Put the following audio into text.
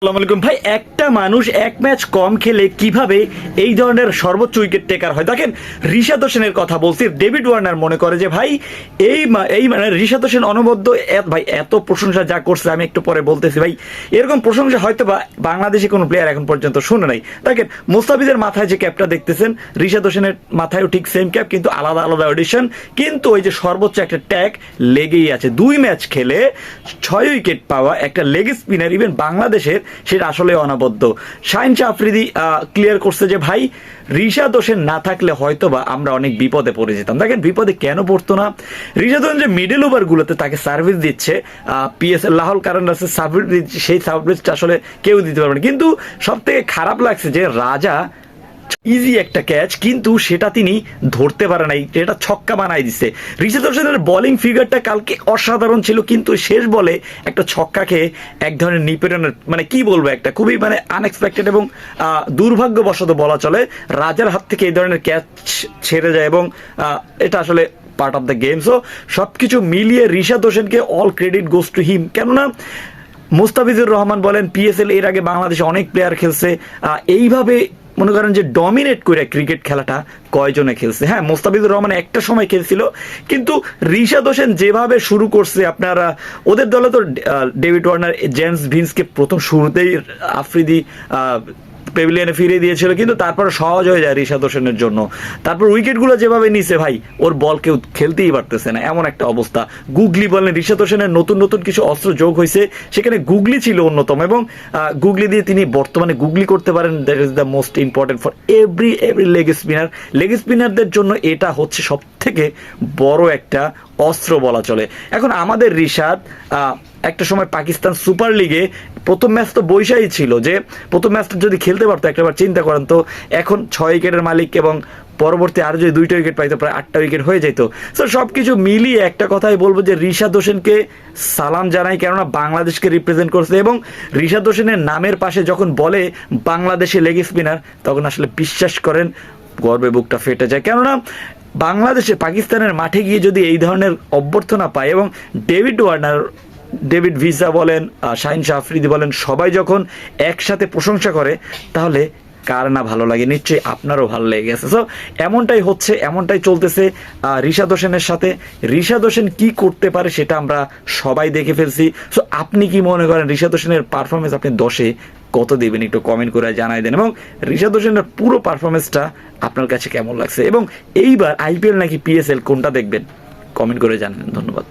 আসসালামু আলাইকুম। ভাই, একটা মানুষ এক ম্যাচ কম খেলে কীভাবে এই ধরনের সর্বোচ্চ উইকেট টেকার হয়? দেখেন ঋষাদ হোসেনের কথা বলছি। ডেভিড ওয়ার্নার মনে করে যে, ভাই, এই এই মানে ঋষাদ হোসেন অনবদ্য ভাই, এত প্রশংসা যা করছে, আমি একটু পরে বলতেছি, ভাই। এরকম প্রশংসা হয়তো বা বাংলাদেশে কোনো প্লেয়ার এখন পর্যন্ত শুনে নাই। দেখেন, মোস্তাফিজের মাথায় যে ক্যাপটা দেখতেছেন ঋষাদ হোসেনের মাথায়ও ঠিক সেম ক্যাপ কিন্তু আলাদা আলাদা অডিশন কিন্তু ওই যে সর্বোচ্চ একটা ট্যাগ লেগেই আছে। দুই ম্যাচ খেলে ছয় উইকেট পাওয়া একটা লেগ স্পিনার ইভেন বাংলাদেশের সেটা আসলে অনাবদ্য। শাহিন শাহ আফ্রিদি ক্লিয়ার করছে যে, ভাই ঋষা দোষে না থাকলে হয়তো বা আমরা অনেক বিপদে পড়ে যেতাম। দেখেন, বিপদে কেন পড়তো না? ঋষা দোষ যে মিডল ওভারগুলোতে তাকে সার্ভিস দিচ্ছে পিএসএল লাহল কারণ সার্ভিস দিচ্ছে, সেই সার্ভিসটা আসলে কেউ দিতে পারবে না। কিন্তু সব থেকে খারাপ লাগছে যে, রাজা ইজি একটা ক্যাচ কিন্তু সেটা তিনি ধরতে পারে নাই, এটা ছক্কা বানাই দিছে। ঋষিত হোসেনের বোলিং ফিগারটা কালকে অসাধারণ ছিল, কিন্তু শেষ বলে একটা ছক্কা খেয়ে এক ধরনের নিপীড়নের মানে কি বলব একটা, খুবই মানে আনএক্সপেক্টেড এবং দুর্ভাগ্যবশত বলা চলে, রাজার হাত থেকে এই ধরনের ক্যাচ ছেড়ে যায় এবং এটা আসলে part of the game so সব কিছু মিলিয়ে ঋষাদ হোসেনকে all credit goes to him কেননা, মুস্তাফিজুর রহমান বলেন পিএসএল এর আগে বাংলাদেশে অনেক প্লেয়ার খেলছে এইভাবে মনে করেন যে ডমিনেট করে ক্রিকেট খেলাটা কয়জনে খেলছে? হ্যাঁ মোস্তাফিজুর রহমান একটা সময় খেলছিল, কিন্তু রিশাদ হোসেন যেভাবে শুরু করছে, আপনারা, ওদের দলে তো ডেভিড ওয়ার্নার, জেমস ভিন্সকে প্রথম শুরুতেই আফ্রিদি পেভিলিয়নে ফিরিয়ে দিয়েছিল, কিন্তু তারপর সহজ হয়ে যায় ঋষাদ হোসেনের জন্য। তারপর উইকেটগুলো যেভাবে নিছে ভাই, ওর বল কেউ খেলতেই পারতেছে না, এমন একটা অবস্থা। গুগলি বলেন ঋষাদ হোসেনের নতুন নতুন কিছু অস্ত্র যোগ হয়েছে, সেখানে গুগলি ছিল অন্যতম এবং গুগলি দিয়ে তিনি বর্তমানে গুগলি করতে পারেন that is the most important for every every leg spinner leg স্পিনারদের জন্য এটা হচ্ছে সব থেকে বড় একটা অস্ত্র বলা চলে। এখন আমাদের ঋষাদ একটা সময় পাকিস্তান সুপার লিগে প্রথম ম্যাচ তো বৈশাই ছিল যে, প্রথম ম্যাচটা যদি খেলতে পারতো, একটাবার চিন্তা করেন তো, এখন ছয় উইকেটের মালিক এবং পরবর্তী আরও যদি দুইটা উইকেট পাইতো, প্রায় আটটা উইকেট হয়ে যেত। সো সব কিছু মিলিয়ে একটা কথাই বলব যে ঋষাদ হোসেনকে সালাম জানাই, কেননা বাংলাদেশকে রিপ্রেজেন্ট করছে এবং ঋষাদ হোসেনের নামের পাশে যখন বলে বাংলাদেশে লেগ স্পিনার তখন আসলে বিশ্বাস করেন, গর্বে বুকটা ফেটে যায়। কেননা বাংলাদেশে পাকিস্তানের মাঠে গিয়ে যদি এই ধরনের অভ্যর্থনা পায় এবং ডেভিড ওয়ার্নার, ডেভিড ভিসা বলেন শাহিন শাহ আফ্রিদি বলেন, সবাই যখন একসাথে প্রশংসা করে, তাহলে কার না ভালো লাগে? নিশ্চয়ই আপনারও ভালো লেগে গেছে। সো এমনটাই হচ্ছে, এমনটাই চলতেছে। ঋষাদ হোসেনের সাথে। ঋষাদ হোসেন কি করতে পারে সেটা আমরা সবাই দেখে ফেলছি। সো আপনি কি মনে করেন ঋষাদ হোসেনের পারফরমেন্স আপনি দশে কত দেবেন? একটু কমেন্ট করে জানাই দেন। এবং ঋষাদ হোসেনের পুরো পারফরমেন্সটা আপনার কাছে কেমন লাগছে? এবং এইবার আইপিএল নাকি পিএসএল কোনটা দেখবেন? কমেন্ট করে জানান। ধন্যবাদ।